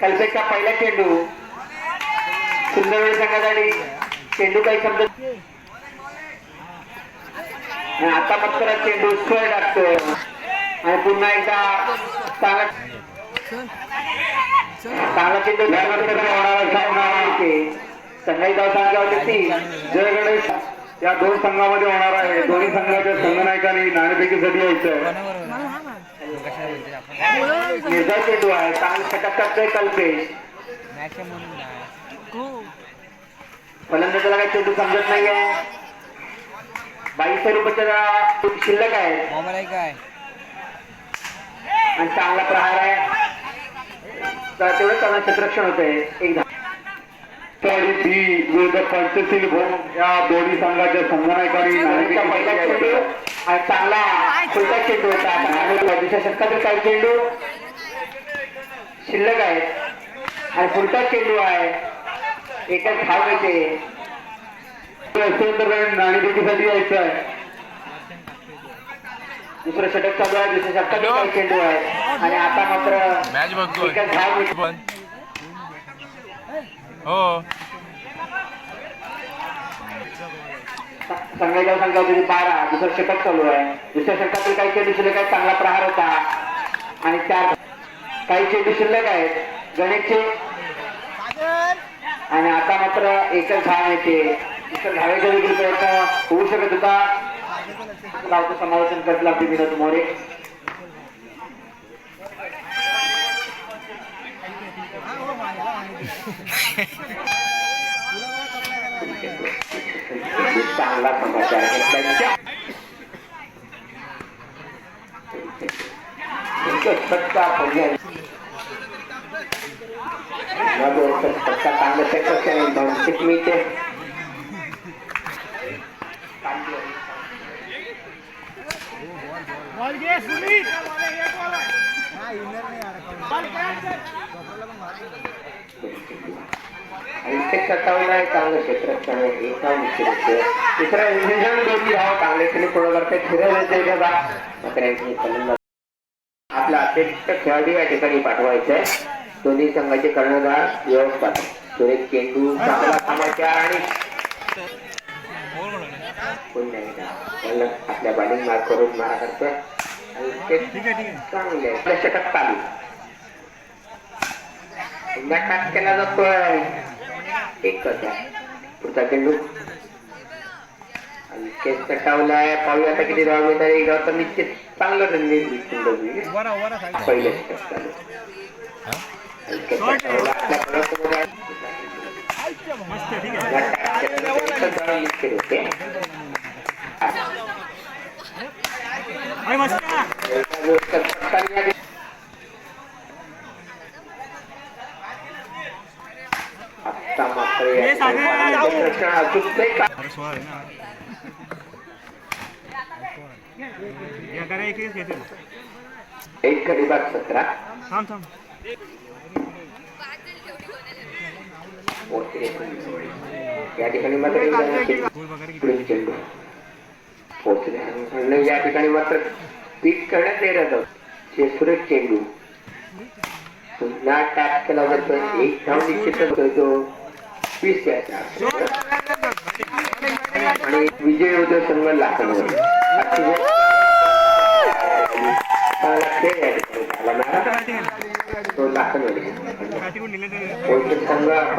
कल्पेचा पहिला चेंडू. सुंदर वेळ संघासाठी चेंडू काही समजत आता मात्र चेंडू स्क्वेअर टाकतो आणि पुन्हा एकदा चांगला चांगला चेंडू होणारा धाव संख्या होती या दोन संघामध्ये होणार आहे. दोन्ही संघाच्या संघनायकांनी नाणेफेकीसाठी यायचं आहे निर्धार चेंडू आहे चांगला षटक करतोय कल्पेश फलंदाजाला काही चेंडू समजत नाहीये. बावीसशे रुपयाच्या शिल्लक आहे. काय? आणि चांगला प्रहार आहे. तर तेवढं त्यांना क्षेत्ररक्षण होतंय. एकदा. विरुद्ध पंचशील भोम या दोन्ही संघाच्या संघनायकांनी चांगला फुलटा चेंडू होता आणि दुसऱ्या षटकातील काही चेंडू? शिल्लक आहेत आणि फुलटा चेंडू आहे. एकच धाव येते नाणेफेकीसाठी यायचं आहे दुसरं षटक चालू आहे. दुसऱ्या षटकातील काही चेंडू आहे. आणि आता मात्र एकच धाव हो. संघाच्या संघा होती बारा दुसरं षटक चालू आहे. दुसऱ्या षटकातील काही चेंडू शिल्लक आहेत चांगला प्रहार होता. आणि चार काही चेंडू शिल्लक आहेत. गणेशचे आणि आता मात्र एकच धाव येते दुसरं धावेचा देखील प्रयत्न होऊ शकत होता. गावचं समालोचन करतील आपली विनोद मोरे. คุณสร้างรับมาจากเห็ดแดงจ้าเกิดปัจจัยของเงินเราดูปัจจัยตามไปเช็คกันตอนสิบมิถุน बॉल गए सुमित हाँ इनर नहीं आ रहा बॉल कैच आणि ते क्षेत्ररक्षण आहे चांगलं नाव निश्चित होते दुसरा इंजिनियर दोन्ही भाव चांगले पुढे करते फिरवले बघा मात्र यांची फलंदाज आपला अतिरिक्त खेळाडू या ठिकाणी पाठवायचा आहे. दोन्ही संघाचे कर्णधार व्यवस्थापन सुरेश चेंडू चांगला कामाच्या आणि कोण नाही का? आपल्या बॅटिंग मार करून मारा करतोय. चांगले आपल्या षटक चालू. केला जातोय. एकच आहे. पुढचा चेंडू केस कटावलाय पाहूया आता किती धाव मिळतात. एक धाव तर निश्चित चांगलं होईल. पहिले षटक चालू आणि केस कटावला आपल्या परत उभा आहे. या टाक केल्यानंतर एक धाव निश्चित होते एका गोष्ट पटकन या आत्ता मात्र एक गडी बाद सतरा. या ठिकाणी मात्र चेंडू या ठिकाणी मात्र पीक करण्यात येत होतं सुरेश चेंडू पुन्हा टॅप केला जातो एक धाव निश्चित करतो वीस आणि विजय होतो संघ ना. तो लाखांवर संघ.